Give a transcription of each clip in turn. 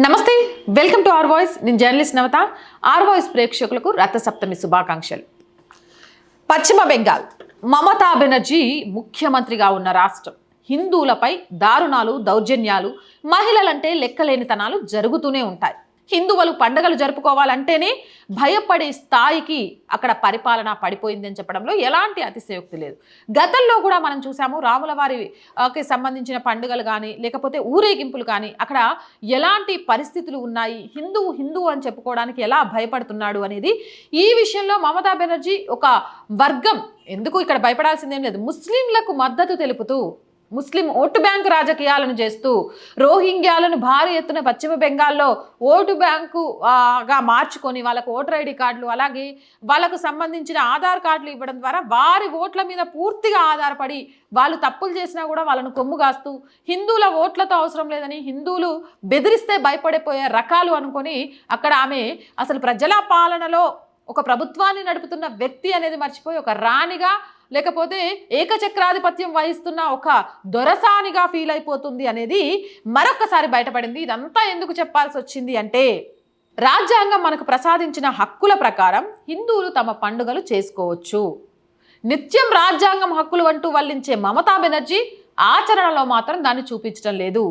నమస్తే welcome to R voice. నేను journalist Navata. R voice ప్రేక్షకులకు రథసప్తమి శుభాకాంక్షలు. పశ్చిమ బెంగాల్. మమతా బెనర్జీ ముఖ్యమంత్రిగా ఉన్న రాష్ట్రం. హిందువులపై దారుణాలు దౌర్జన్యాలు మహిళలంటే లెక్కలేనితనాలు జరుగుతూనే ఉంటాయి. హిందువులు పండుగలు జరుపుకోవాలంటేనే భయపడే స్థాయికి అక్కడ పరిపాలన పడిపోయిందని చెప్పడంలో ఎలాంటి అతిశయోక్తి లేదు. గతంలో కూడా మనం చూసాము రాముల వారికి సంబంధించిన పండుగలు కానీ లేకపోతే ఊరేగింపులు కానీ అక్కడ ఎలాంటి పరిస్థితులు ఉన్నాయి? హిందువు హిందువు అని చెప్పుకోవడానికి ఎలా భయపడుతున్నాడు అనేది ఈ విషయంలో మమతా బెనర్జీ ఒక వర్గం. ఎందుకు ఇక్కడ భయపడాల్సిందేం లేదు. ముస్లింలకు మద్దతు తెలుపుతూ ముస్లిం ఓటు బ్యాంకు రాజకీయాలను చేస్తూ రోహింగ్యాలను భారీ ఎత్తున పశ్చిమ బెంగాల్లో ఓటు బ్యాంకుగా మార్చుకొని వాళ్ళకు ఓటర్ ఐడి కార్డులు అలాగే వాళ్ళకు సంబంధించిన ఆధార్ కార్డులు ఇవ్వడం ద్వారా వారి ఓట్ల మీద పూర్తిగా ఆధారపడి వాళ్ళు తప్పులు చేసినా కూడా వాళ్ళను కొమ్ము కాస్తూ హిందువుల ఓట్లతో అవసరం లేదని హిందువులు బెదిరిస్తే భయపడిపోయే రకాలు అనుకొని అక్కడ ఆమె అసలు ప్రజల పాలనలో ఒక ప్రభుత్వాన్ని నడుపుతున్న వ్యక్తి అనేది మర్చిపోయి ఒక రాణిగా లేకపోతే ఏకచక్రాధిపత్యం వహిస్తున్న ఒక దొరసానిగా ఫీల్ అయిపోతుంది అనేది మరొకసారి బయటపడింది. ఇదంతా ఎందుకు చెప్పాల్సి వచ్చింది అంటే రాజ్యాంగం మనకు ప్రసాదించిన హక్కుల ప్రకారం హిందువులు తమ పండుగలు చేసుకోవచ్చు. నిత్యం రాజ్యాంగం హక్కులు అంటూ వల్లించే మమతా బెనర్జీ ఆచరణలో మాత్రం దాన్ని చూపించడం లేదు.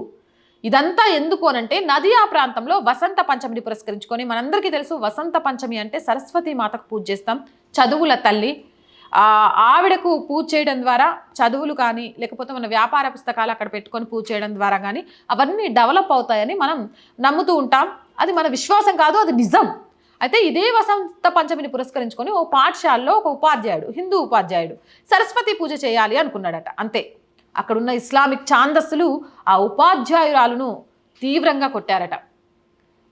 ఇదంతా ఎందుకు అనంటే నదియా ప్రాంతంలో వసంత పంచమిని పురస్కరించుకొని మనందరికీ తెలుసు వసంత పంచమి అంటే సరస్వతి మాతకు పూజ చేస్తాం. చదువుల తల్లి ఆవిడకు పూజ చేయడం ద్వారా చదువులు కానీ లేకపోతే మన వ్యాపార పుస్తకాలు అక్కడ పెట్టుకొని పూజ చేయడం ద్వారా కానీ అవన్నీ డెవలప్ అవుతాయని మనం నమ్ముతూ ఉంటాం. అది మన విశ్వాసం కాదు అది నిజం. అయితే ఇదే వసంత పంచమిని పురస్కరించుకొని ఓ పాఠశాలలో ఒక ఉపాధ్యాయుడు హిందూ ఉపాధ్యాయుడు సరస్వతి పూజ చేయాలి అనుకున్నాడట. అంతే. అక్కడున్న ఇస్లామిక్ ఛాందస్సులు ఆ ఉపాధ్యాయురాలను తీవ్రంగా కొట్టారట.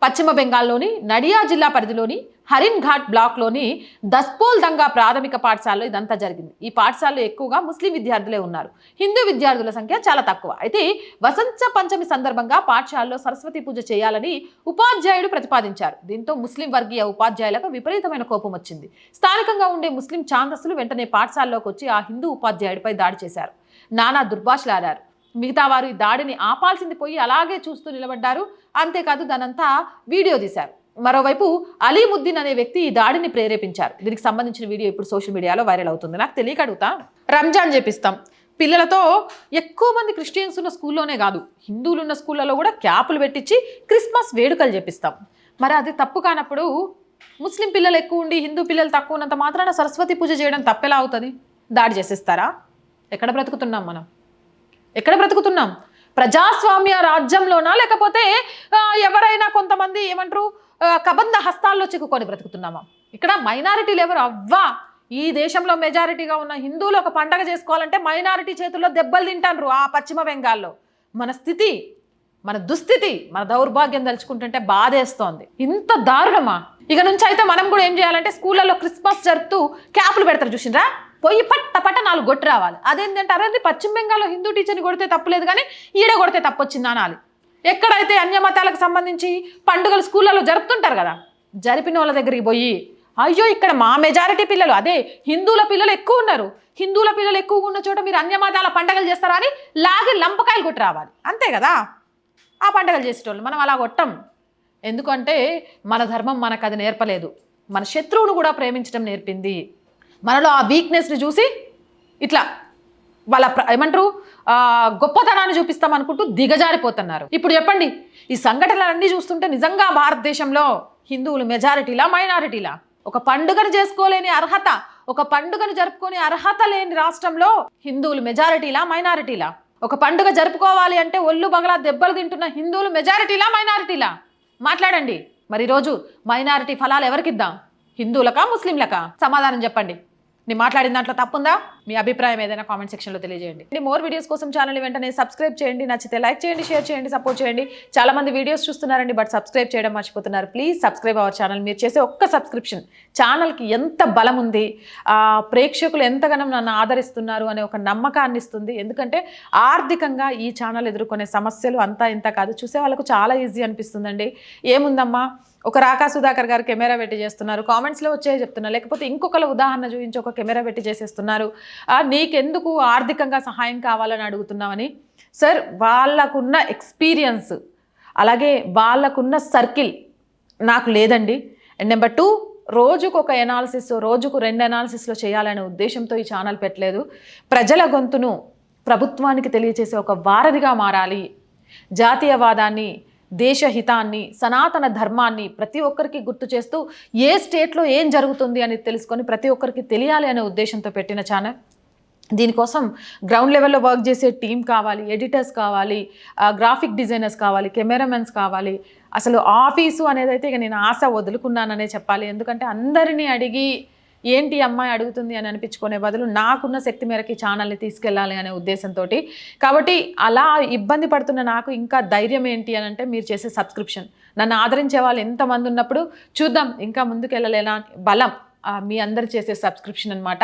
పశ్చిమ బెంగాల్లోని నడియా జిల్లా పరిధిలోని హరిన్ ఘాట్ బ్లాక్లోని దస్పోల్ దంగా ప్రాథమిక పాఠశాలలో ఇదంతా జరిగింది. ఈ పాఠశాలలో ఎక్కువగా ముస్లిం విద్యార్థులే ఉన్నారు. హిందూ విద్యార్థుల సంఖ్య చాలా తక్కువ. అయితే వసంత పంచమి సందర్భంగా పాఠశాలలో సరస్వతి పూజ చేయాలని ఉపాధ్యాయుడు ప్రతిపాదించారు. దీంతో ముస్లిం వర్గీయ ఉపాధ్యాయులకు విపరీతమైన కోపం వచ్చింది. స్థానికంగా ఉండే ముస్లిం ఛాందస్సులు వెంటనే పాఠశాలలోకి వచ్చి ఆ హిందూ ఉపాధ్యాయుడిపై దాడి చేశారు. నానా దుర్భాషలాడారు. మిగతా వారు ఈ దాడిని ఆపాల్సింది పోయి అలాగే చూస్తూ నిలబడ్డారు. అంతేకాదు దానంతా వీడియో తీశారు. మరోవైపు అలీముద్దీన్ అనే వ్యక్తి ఈ దాడిని ప్రేరేపించారు. దీనికి సంబంధించిన వీడియో ఇప్పుడు సోషల్ మీడియాలో వైరల్ అవుతుంది. నాకు తెలియక అడుగుతా. రంజాన్ చేపిస్తాం. పిల్లలతో ఎక్కువ మంది క్రిస్టియన్స్ ఉన్న స్కూల్లోనే కాదు హిందువులు ఉన్న స్కూళ్ళలో కూడా క్యాపులు పెట్టించి క్రిస్మస్ వేడుకలు చేపిస్తాం. మరి అది తప్పు కానప్పుడు ముస్లిం పిల్లలు ఎక్కువ ఉండి హిందూ పిల్లలు తక్కువ ఉన్నంత మాత్రాన సరస్వతి పూజ చేయడం తప్పెలా అవుతుంది? దాడి చేసేస్తారా? ఎక్కడ బ్రతుకుతున్నాం మనం? ఎక్కడ బ్రతుకుతున్నాం? ప్రజాస్వామ్య రాజ్యంలోనా? లేకపోతే ఎవరైనా కొంతమంది ఏమంటారు? కబంధ హస్తాల్లో చిక్కుకొని బ్రతుకుతున్నామా? ఇక్కడ మైనారిటీలు ఎవరు అవ్వా! ఈ దేశంలో మెజారిటీగా ఉన్న హిందువులు ఒక పండగ చేసుకోవాలంటే మైనారిటీ చేతుల్లో దెబ్బలు తింటారు ఆ పశ్చిమ బెంగాల్లో. మన స్థితి మన దుస్థితి మన దౌర్భాగ్యం తలుచుకుంటుంటే బాధేస్తోంది. ఇంత దారుణమా? ఇక నుంచి అయితే మనం కూడా ఏం చేయాలంటే స్కూళ్ళలో క్రిస్మస్ జరుపుతూ క్యాపులు పెడతారు చూసిండ్రా పోయి పట్ట పట్ట నాలుగు కొట్టి రావాలి. అదేంటంటే అరే పశ్చిమ బెంగాల్లో హిందూ టీచర్ని కొడితే తప్పులేదు కానీ ఈడ కొడితే తప్పొచ్చిందా అనాలి ఎక్కడైతే అన్యమతాలకు సంబంధించి పండుగలు స్కూళ్ళలో జరుపుతుంటారు కదా జరిపిన వాళ్ళ దగ్గరికి పోయి అయ్యో ఇక్కడ మా మెజారిటీ పిల్లలు అదే హిందువుల పిల్లలు ఎక్కువ ఉన్నారు. హిందువుల పిల్లలు ఎక్కువగా ఉన్న చోట మీరు అన్యమతాల పండుగలు చేస్తారా అని లాగి లంపకాయలు కొట్టి రావాలి. అంతే కదా? ఆ పండుగలు చేసేటోళ్ళు మనం అలా కొట్టం. ఎందుకంటే మన ధర్మం మనకు అది నేర్పలేదు. మన శత్రువును కూడా ప్రేమించడం నేర్పింది. మనలో ఆ వీక్నెస్ని చూసి ఇట్లా వాళ్ళ ప్ర- ఏమంటారు? గొప్పతనాన్ని చూపిస్తాం అనుకుంటూ దిగజారిపోతున్నారు. ఇప్పుడు చెప్పండి ఈ సంఘటనలన్నీ చూస్తుంటే నిజంగా భారతదేశంలో హిందువులు మెజారిటీలా మైనారిటీలా? ఒక పండుగను చేసుకోలేని అర్హత ఒక పండుగను జరుపుకునే అర్హత లేని రాష్ట్రంలో హిందువులు మెజారిటీలా మైనారిటీలా? ఒక పండుగ జరుపుకోవాలి అంటే ఒళ్ళు బగలా దెబ్బలు తింటున్న హిందువులు మెజారిటీలా మైనారిటీలా? మాట్లాడండి. మరి ఈరోజు మైనారిటీ ఫలాలు ఎవరికిద్దాం? హిందువులకా ముస్లింలకా? సమాధానం చెప్పండి. నేను మాట్లాడిన దాంట్లో తప్పుందా? మీ అభిప్రాయం ఏదైనా కామెంట్ సెక్షన్లో తెలియజేయండి. మోర్ వీడియోస్ కోసం ఛానల్ వెంటనే సబ్స్క్రైబ్ చేయండి. నచ్చితే లైక్ చేయండి షేర్ చేయండి సపోర్ట్ చేయండి. చాలా మంది వీడియోస్ చూస్తున్నారండి బట్ సబ్స్క్రైబ్ చేయడం మర్చిపోతున్నారు. ప్లీజ్ సబ్స్క్రైబ్ అవర్ ఛానల్ మీరు చేసే ఒక్క సబ్స్క్రిప్షన్ ఛానల్కి ఎంత బలం ఉంది ప్రేక్షకులు ఎంతగానో నన్ను ఆదరిస్తున్నారు అనే ఒక నమ్మకాన్ని ఇస్తుంది. ఎందుకంటే ఆర్థికంగా ఈ ఛానల్ ఎదుర్కొనే సమస్యలు అంతా ఇంత కాదు. చూసే వాళ్ళకు చాలా ఈజీ అనిపిస్తుందండి. ఏముందమ్మా? ఒక రాకా సుధాకర్ గారు కెమెరా పెట్టి చేస్తున్నారు. కామెంట్స్లో వచ్చే చెప్తున్నారు. లేకపోతే ఇంకొకరు ఉదాహరణ చూపించి ఒక కెమెరా పెట్టి చేసేస్తున్నారు. నీకెందుకు ఆర్థికంగా సహాయం కావాలని అడుగుతున్నామని సార్ వాళ్ళకున్న ఎక్స్పీరియన్స్ అలాగే వాళ్ళకున్న సర్కిల్ నాకు లేదండి. అండ్ నెంబర్ టూ రోజుకు ఒక ఎనాలిసిస్ రోజుకు రెండు ఎనాలిసిస్లో చేయాలనే ఉద్దేశంతో ఈ ఛానల్ పెట్టలేదు. ప్రజల గొంతును ప్రభుత్వానికి తెలియచేసే ఒక వారధిగా మారాలి. జాతీయవాదాన్ని దేశహితాన్ని సనాతన ధర్మాన్ని ప్రతి ఒక్కరికి గుర్తు చేస్తూ ఏ స్టేట్లో ఏం జరుగుతుంది అని తెలుసుకొని ప్రతి ఒక్కరికి తెలియాలి అనే ఉద్దేశంతో పెట్టిన ఛానల్. దీనికోసం గ్రౌండ్ లెవెల్లో వర్క్ చేసే టీం కావాలి ఎడిటర్స్ కావాలి గ్రాఫిక్ డిజైనర్స్ కావాలి కెమెరామెన్స్ కావాలి. అసలు ఆఫీసు అనేది అయితే ఇక నేను ఆశ వదులుకున్నాననే చెప్పాలి. ఎందుకంటే అందరినీ అడిగి ఏంటి అమ్మాయి అడుగుతుంది అని అనిపించుకునే బదులు నాకున్న శక్తి మేరకి ఛానల్ని తీసుకెళ్ళాలి అనే ఉద్దేశంతో కాబట్టి అలా ఇబ్బంది పడుతున్న నాకు ఇంకా ధైర్యం ఏంటి అని అంటే మీరు చేసే సబ్స్క్రిప్షన్. నన్ను ఆదరించే వాళ్ళు ఎంతమంది ఉన్నప్పుడు చూద్దాం ఇంకా ముందుకెళ్ళలేనా బలం. మీ అందరు చేసే సబ్స్క్రిప్షన్ అనమాట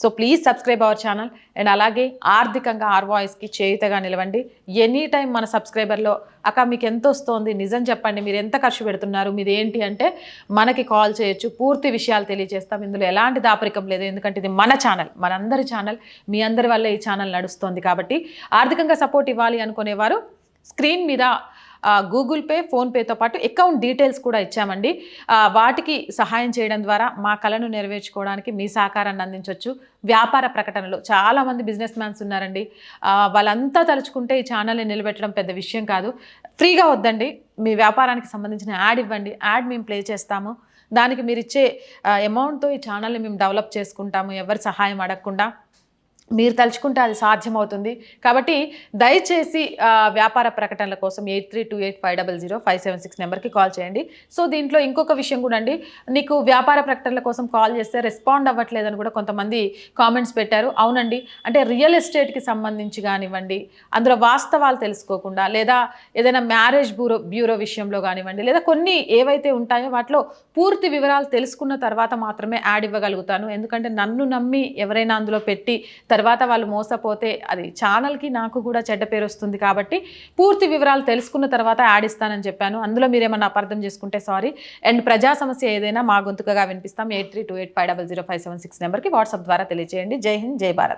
so please subscribe our channel and అలాగే ఆర్థికంగా ఆర్ వాయిస్కి చేయుతగా నిలవండి. ఎనీ టైం మన సబ్స్క్రైబర్లో అక్క మీకు ఎంత వస్తుంది? నిజం చెప్పండి. మీరు ఎంత ఖర్చు పెడుతున్నారు? మీది ఏంటి? అంటే మనకి కాల్ చేయొచ్చు. పూర్తి విషయాలు తెలియజేస్తాం. ఇందులో ఎలాంటి దాపరికం లేదు. ఎందుకంటే ఇది మన ఛానల్ మనందరి ఛానల్ మీ అందరి వల్ల ఈ ఛానల్ నడుస్తుంది కాబట్టి ఆర్థికంగా సపోర్ట్ ఇవ్వాలి అనుకునేవారు స్క్రీన్ మీద గూగుల్ పే ఫోన్పేతో పాటు అకౌంట్ డీటెయిల్స్ కూడా ఇచ్చామండి. వాటికి సహాయం చేయడం ద్వారా మా కళను నెరవేర్చుకోవడానికి మీ సహకారాన్ని అందించవచ్చు వ్యాపార ప్రకటనలు చాలామంది బిజినెస్ మ్యాన్స్ ఉన్నారండి. వాళ్ళంతా తలుచుకుంటే ఈ ఛానల్ని నిలబెట్టడం పెద్ద విషయం కాదు. ఫ్రీగా వద్దండి. మీ వ్యాపారానికి సంబంధించిన యాడ్ ఇవ్వండి. యాడ్ మేము ప్లే చేస్తాము. దానికి మీరు ఇచ్చే అమౌంట్తో ఈ ఛానల్ని మేము డెవలప్ చేసుకుంటాము. ఎవరి సహాయం అడగకుండా. మీరు తలుచుకుంటే అది సాధ్యమవుతుంది. కాబట్టి దయచేసి వ్యాపార ప్రకటనల కోసం eight three two eight five double zero five seven six నెంబర్కి కాల్ చేయండి. సో దీంట్లో ఇంకొక విషయం కూడా అండి. నీకు వ్యాపార ప్రకటనల కోసం కాల్ చేస్తే రెస్పాండ్ అవ్వట్లేదని కూడా కొంతమంది కామెంట్స్ పెట్టారు. అవునండి. అంటే రియల్ ఎస్టేట్కి సంబంధించి కానివ్వండి అందులో వాస్తవాలు తెలుసుకోకుండా లేదా ఏదైనా మ్యారేజ్ బ్యూరో బ్యూరో విషయంలో కానివ్వండి లేదా కొన్ని ఏవైతే ఉంటాయో వాటిలో పూర్తి వివరాలు తెలుసుకున్న తర్వాత మాత్రమే యాడ్ ఇవ్వగలుగుతాను. ఎందుకంటే నన్ను నమ్మి ఎవరైనా అందులో పెట్టి తర్వాత వాళ్ళు మోసపోతే అది ఛానల్కి నాకు కూడా చెడ్డ పేరు వస్తుంది కాబట్టి పూర్తి వివరాలు తెలుసుకున్న తర్వాత యాడ్ ఇస్తానని చెప్పాను. అందులో మీరు ఏమన్నా అపార్థం చేసుకుంటే సారీ. అండ్ ప్రజా సమస్య ఏదైనా మా గొంతుకగా వినిపిస్తాం. Eight three two eight five double zero five seven six నెంబర్కి వాట్సాప్ ద్వారా తెలియజేయండి జై హింద్ జై భారత్.